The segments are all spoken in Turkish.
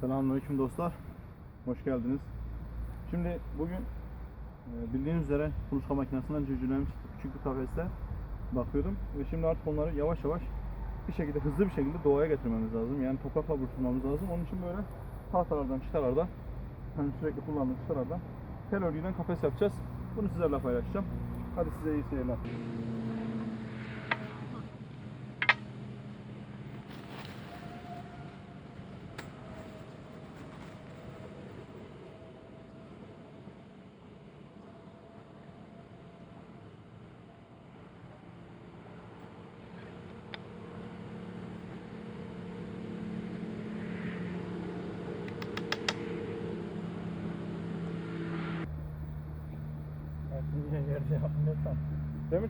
Selamünaleyküm dostlar. Hoş geldiniz. Şimdi bugün e, bildiğiniz üzere kuluçka makinesinden cücülemiş küçük bir kafeste bakıyordum. Ve şimdi artık onları yavaş yavaş bir şekilde hızlı bir şekilde doğaya getirmemiz lazım. Yani toprakla buluşturmamız lazım. Onun için böyle tahtalardan, çıtalardan hani sürekli kullandığım çıtalardan tel örgüden kafes yapacağız. Bunu sizlerle paylaşacağım. Hadi size iyi seyirler.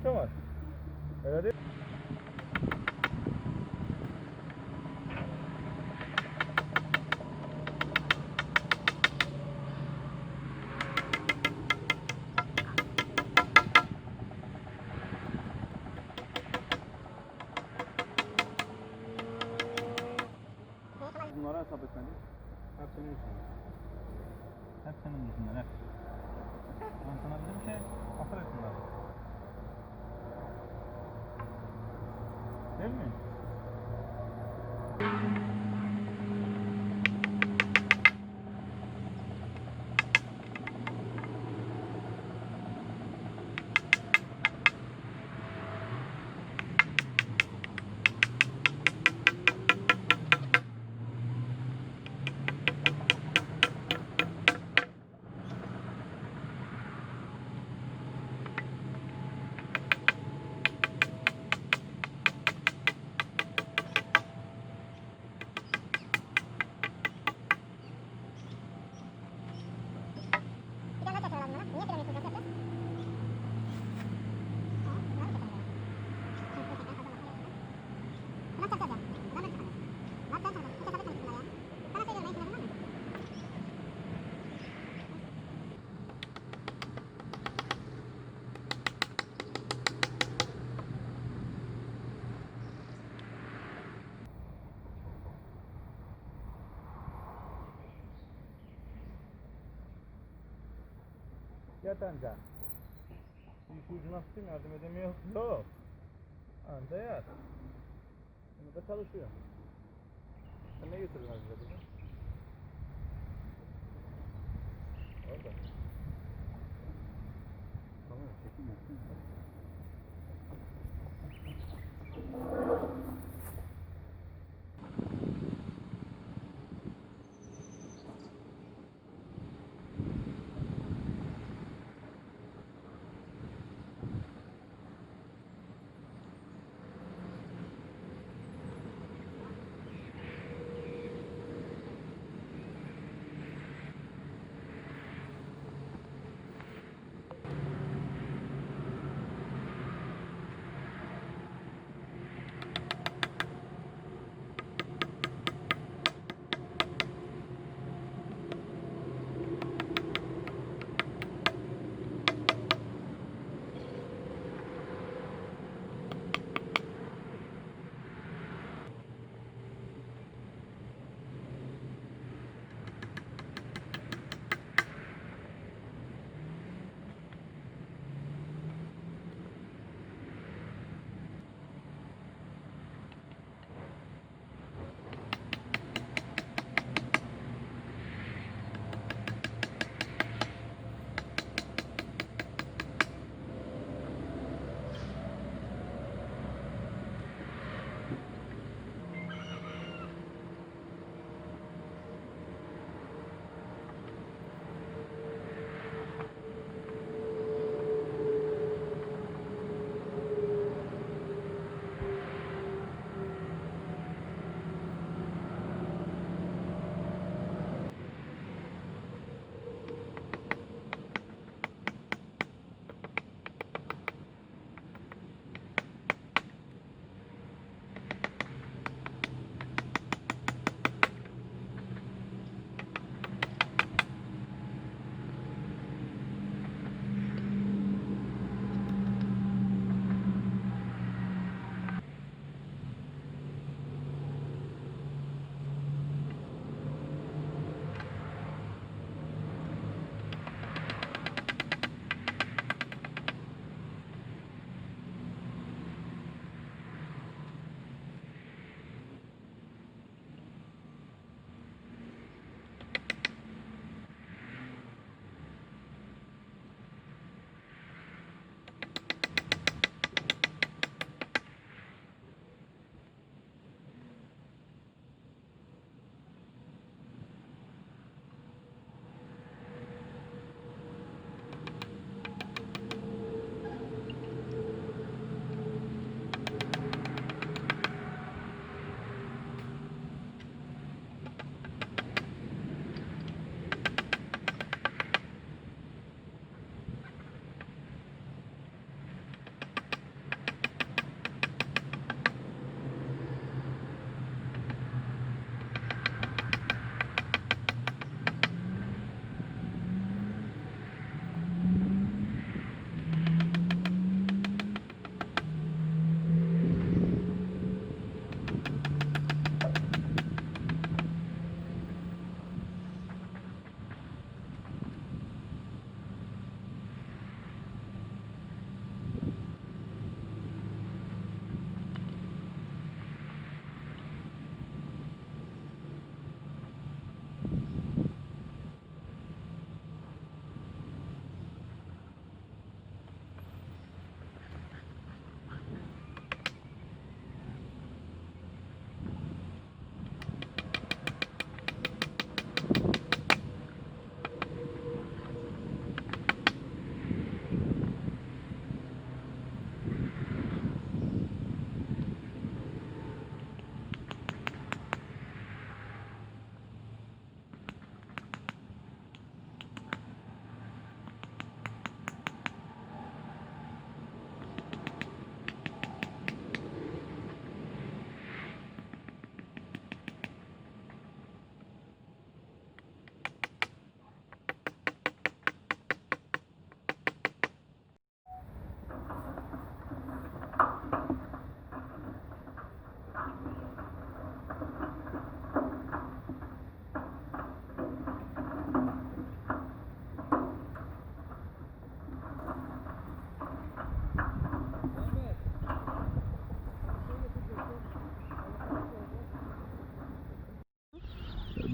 Değil mi Kemal? Öyle değil. Bunlara hesap etmedik. Hep senin yüzünden. Hep senin yüzünden hep. Ben sana dedim ki akıl et Değil mi? Yat anca. Bir ucuna tutayım yardım edemiyor. Yok. Anca yat. Bunu da çalışıyor. Sen ne getirdin Azize kızım? Orada. Tamam, çekim yaptın.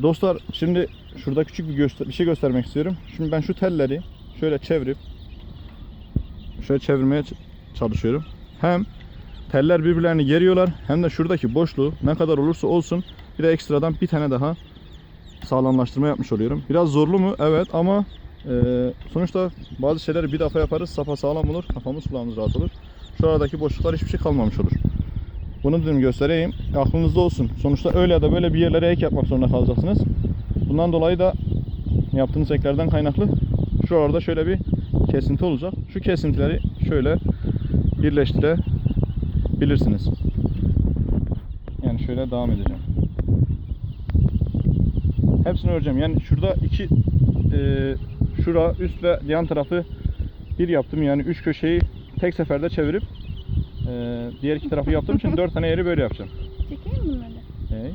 Dostlar şimdi şurada küçük bir, göster bir şey göstermek istiyorum. Şimdi ben şu telleri şöyle çevirip şöyle çevirmeye çalışıyorum. Hem teller birbirlerini geriyorlar hem de şuradaki boşluğu ne kadar olursa olsun bir de ekstradan bir tane daha sağlamlaştırma yapmış oluyorum. Biraz zorlu mu? Evet ama e, sonuçta bazı şeyleri bir defa yaparız sapa sağlam olur kafamız kulağımız rahat olur. Şu aradaki boşluklar hiçbir şey kalmamış olur. Bunu dedim göstereyim. Aklınızda olsun. Sonuçta öyle ya da böyle bir yerlere ek yapmak zorunda kalacaksınız. Bundan dolayı da yaptığınız eklerden kaynaklı şuralarda şöyle bir kesinti olacak. Şu kesintileri şöyle birleştirebilirsiniz. Yani şöyle devam edeceğim. Hepsini öreceğim. Yani şurada iki e, şura üst ve yan tarafı bir yaptım. Yani üç köşeyi tek seferde çevirip e, diğer iki tarafı yaptığım için dört tane yeri böyle yapacağım. Çekeyim mi bunları? Hey.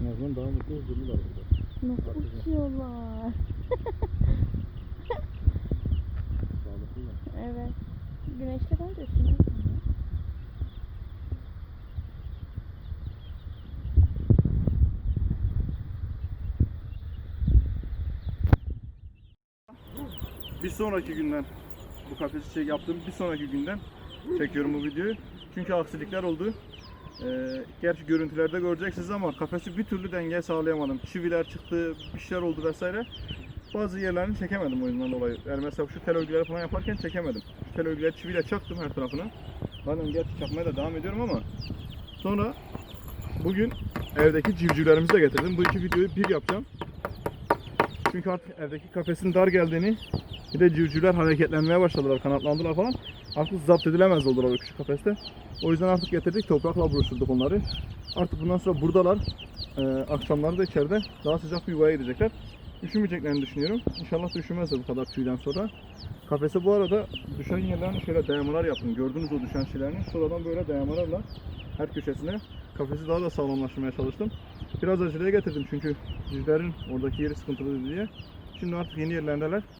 en azından daha mutlu huzurlular burada. Nasıl uçuyorlar? Evet. Güneşte bence üşümez. Bir sonraki günden bu kafesi şey yaptığım bir sonraki günden çekiyorum bu videoyu. Çünkü aksilikler oldu. Ee, gerçi görüntülerde göreceksiniz ama kafesi bir türlü denge sağlayamadım. Çiviler çıktı, bir şeyler oldu vesaire. Bazı yerlerini çekemedim oyundan dolayı. Yani mesela şu tel örgüleri falan yaparken çekemedim. Şu tel örgüleri çiviyle çaktım her tarafına. Zaten gerçi çakmaya da devam ediyorum ama sonra bugün evdeki civcivlerimizi de getirdim. Bu iki videoyu bir yapacağım. Çünkü artık evdeki kafesin dar geldiğini bir de civcivler hareketlenmeye başladılar, kanatlandılar falan. Artık zapt edilemez oldular o küçük kafeste. O yüzden artık getirdik, toprakla buluşturduk onları. Artık bundan sonra buradalar. Ee, akşamları da içeride daha sıcak bir yuvaya gidecekler. Üşümeyeceklerini düşünüyorum. İnşallah da üşümezler bu kadar tüyden sonra. Kafese bu arada düşen yerlerine şöyle dayamalar yaptım. Gördüğünüz o düşen şeylerini. Şuradan böyle dayamalarla her köşesine kafesi daha da sağlamlaştırmaya çalıştım. Biraz aceleye getirdim çünkü civcivlerin oradaki yeri sıkıntılı diye. Şimdi artık yeni yerlerindeler.